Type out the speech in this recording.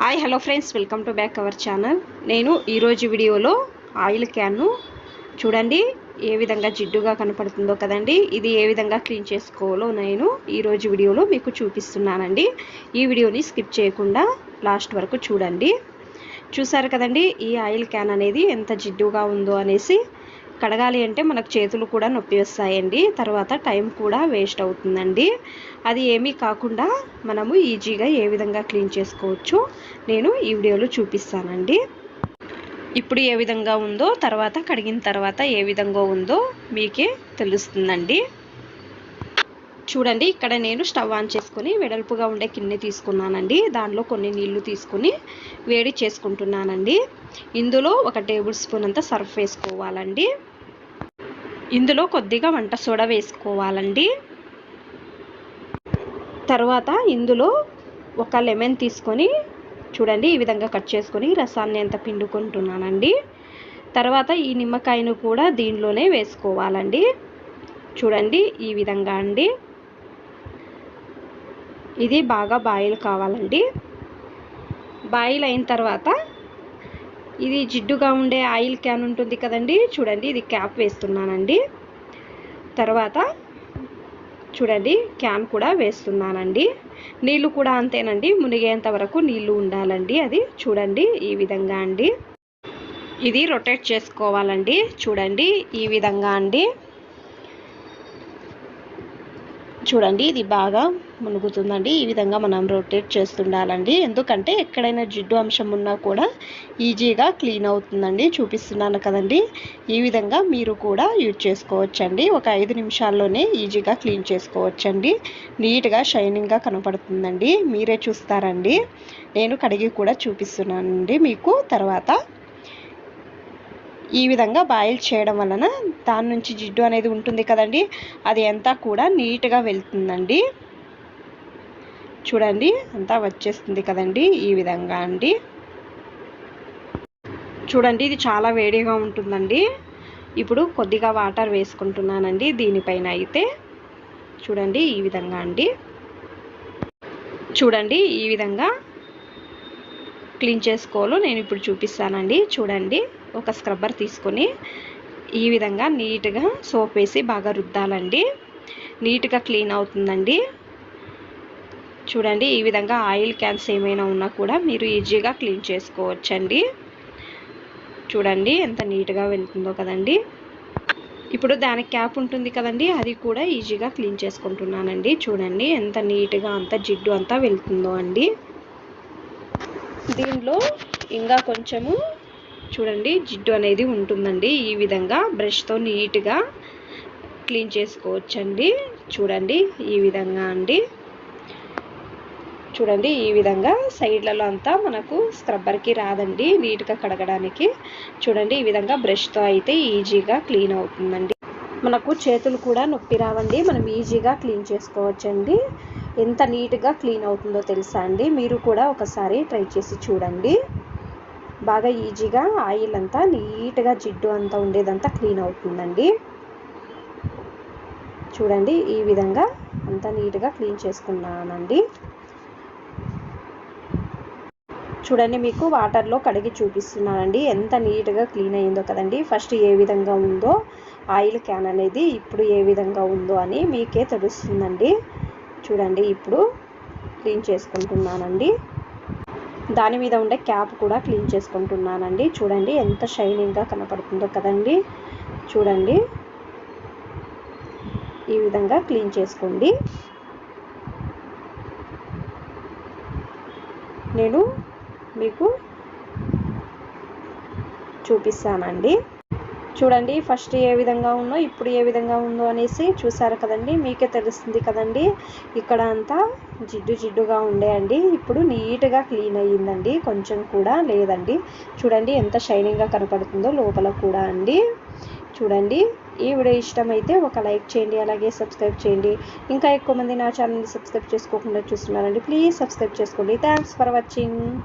Hi hello friends welcome to back our channel నేను ఈరోజు వీడియోలో ఆయిల్ క్యాన్ను చూడండి ఏ విధంగా జిడ్డుగా కనపడుతుందో కదండి ఇది ఏ విధంగా క్లీన్ చేసుకోవాలో నేను ఈరోజు వీడియోలో మీకు చూపిస్తున్నానండి. ఈ వీడియోని స్కిప్ చేయకుండా లాస్ట్ వరకు చూడండి. చూసారు కదండి ఈ ఆయిల్ క్యాన్ అనేది ఎంత జిడ్డుగా ఉందో అనేసి కడగాలి అంటే మనకు చేతులు కూడా నొప్పి వస్తాయండి. తర్వాత టైం కూడా వేస్ట్ అవుతుందండి. అది ఏమీ కాకుండా మనము ఈజీగా ఏ విధంగా క్లీన్ చేసుకోవచ్చు నేను ఈ వీడియోలో చూపిస్తానండి. ఇప్పుడు ఏ విధంగా ఉందో తర్వాత కడిగిన తర్వాత ఏ విధంగా ఉందో మీకే తెలుస్తుందండి. చూడండి ఇక్కడ నేను స్టవ్ ఆన్ చేసుకుని వెడల్పుగా ఉండే కిన్నె తీసుకున్నానండి. దానిలో కొన్ని నీళ్ళు తీసుకుని వేడి చేసుకుంటున్నానండి. ఇందులో ఒక టేబుల్ స్పూన్ అంతా సర్ఫ్ వేసుకోవాలండి. ఇందులో కొద్దిగా వంట సోడా వేసుకోవాలండి. తర్వాత ఇందులో ఒక లెమన్ తీసుకొని చూడండి ఈ విధంగా కట్ చేసుకొని రసాన్ని ఎంత పిండుకుంటున్నానండి. తర్వాత ఈ నిమ్మకాయను కూడా దీనిలోనే వేసుకోవాలండి. చూడండి ఈ విధంగా అండి. ఇది బాగా బాయిల్ కావాలండి. బాయిల్ అయిన తర్వాత ఇది జిడ్డుగా ఉండే ఆయిల్ క్యాన్ ఉంటుంది కదండి. చూడండి ఇది క్యాప్ వేస్తున్నానండి. తర్వాత చూడండి క్యాన్ కూడా వేస్తున్నానండి. నీళ్ళు కూడా అంతేనండి. మునిగేంత వరకు నీళ్ళు ఉండాలండి అది. చూడండి ఈ విధంగా అండి. ఇది రొటేట్ చేసుకోవాలండి. చూడండి ఈ విధంగా అండి. చూడండి ఇది బాగా మునుగుతుందండి. ఈ విధంగా మనం రొటేట్ చేస్తుండాలండి. ఎందుకంటే ఎక్కడైనా జిడ్డు అంశం ఉన్నా కూడా ఈజీగా క్లీన్ అవుతుందండి. చూపిస్తున్నాను కదండి. ఈ విధంగా మీరు కూడా యూజ్ చేసుకోవచ్చండి. ఒక ఐదు నిమిషాల్లోనే ఈజీగా క్లీన్ చేసుకోవచ్చండి. నీట్గా షైనింగ్గా కనపడుతుందండి. మీరే చూస్తారండి. నేను కడిగి కూడా చూపిస్తున్నానండి మీకు. తర్వాత ఈ విధంగా బాయిల్ చేయడం వలన దాని నుంచి జిడ్డు అనేది ఉంటుంది కదండి. అది అంతా కూడా నీట్గా వెళ్తుందండి. చూడండి అంతా వచ్చేస్తుంది కదండి ఈ విధంగా అండి. చూడండి ఇది చాలా వేడిగా ఉంటుందండి. ఇప్పుడు కొద్దిగా వాటర్ వేసుకుంటున్నానండి దీనిపైన అయితే. చూడండి ఈ విధంగా అండి. చూడండి ఈ విధంగా క్లీన్ చేసుకోవాలో నేను ఇప్పుడు చూపిస్తానండి. చూడండి. ఒక స్క్రబ్బర్ తీసుకొని ఈ విధంగా నీట్గా సోప్ వేసి బాగా రుద్దాలండి. నీట్గా క్లీన్ అవుతుందండి. చూడండి ఈ విధంగా ఆయిల్ క్యాన్స్ ఏమైనా ఉన్నా కూడా మీరు ఈజీగా క్లీన్ చేసుకోవచ్చండి. చూడండి ఎంత నీట్గా వెళ్తుందో కదండి. ఇప్పుడు దానికి క్యాప్ ఉంటుంది కదండి అది కూడా ఈజీగా క్లీన్ చేసుకుంటున్నానండి. చూడండి ఎంత నీట్గా అంత జిడ్డు అంతా వెళ్తుందో అండి. దీనిలో ఇంకా కొంచెము చూడండి జిడ్డు అనేది ఉంటుందండి. ఈ విధంగా బ్రష్తో నీట్గా క్లీన్ చేసుకోవచ్చండి. చూడండి ఈ విధంగా అండి. చూడండి ఈ విధంగా సైడ్లలో అంతా మనకు స్క్రబ్బర్కి రాదండి నీట్గా కడగడానికి. చూడండి ఈ విధంగా బ్రష్తో అయితే ఈజీగా క్లీన్ అవుతుందండి. మనకు చేతులు కూడా నొప్పి రావండి మనం ఈజీగా క్లీన్ చేసుకోవచ్చండి. ఎంత నీట్గా క్లీన్ అవుతుందో తెలుసా అండి? మీరు కూడా ఒకసారి ట్రై చేసి చూడండి. బాగా ఈజీగా ఆయిల్ అంతా నీట్గా జిడ్డు అంతా ఉండేదంతా క్లీన్ అవుతుందండి. చూడండి ఈ విధంగా అంతా నీట్గా క్లీన్ చేసుకున్నానండి. చూడండి మీకు వాటర్లో కడిగి చూపిస్తున్నానండి. ఎంత నీట్గా క్లీన్ అయిందో కదండి. ఫస్ట్ ఏ విధంగా ఉందో ఆయిల్ క్యాన్ అనేది ఇప్పుడు ఏ విధంగా ఉందో అని మీకే తెలుస్తుందండి. చూడండి ఇప్పుడు క్లీన్ చేసుకుంటున్నానండి. దాని మీద ఉండే క్యాప్ కూడా క్లీన్ చేసుకుంటున్నానండి. చూడండి ఎంత షైనింగ్గా కనపడుతుందో కదండి. చూడండి. ఈ విధంగా క్లీన్ చేసుకోండి. నేను మీకు చూపిస్తానండి. చూడండి ఫస్ట్ ఏ విధంగా ఉందో ఇప్పుడు ఏ విధంగా ఉందో అనేసి చూసారు కదండి. మీకే తెలుస్తుంది కదండి. ఇక్కడ అంతా జిడ్డు జిడ్డుగా ఉండేయండి ఇప్పుడు నీట్గా క్లీన్ అయ్యిందండి. కొంచెం కూడా లేదండి. చూడండి ఎంత షైనింగ్గా కనపడుతుందో లోపల కూడా అండి. చూడండి. ఈ వీడియో ఇష్టమైతే ఒక లైక్ చేయండి అలాగే సబ్స్క్రైబ్ చేయండి. ఇంకా ఎక్కువ మంది నా ఛానల్ని సబ్స్క్రైబ్ చేసుకోకుండా చూస్తున్నారండి. ప్లీజ్ సబ్స్క్రైబ్ చేసుకోండి. Thanks for watching.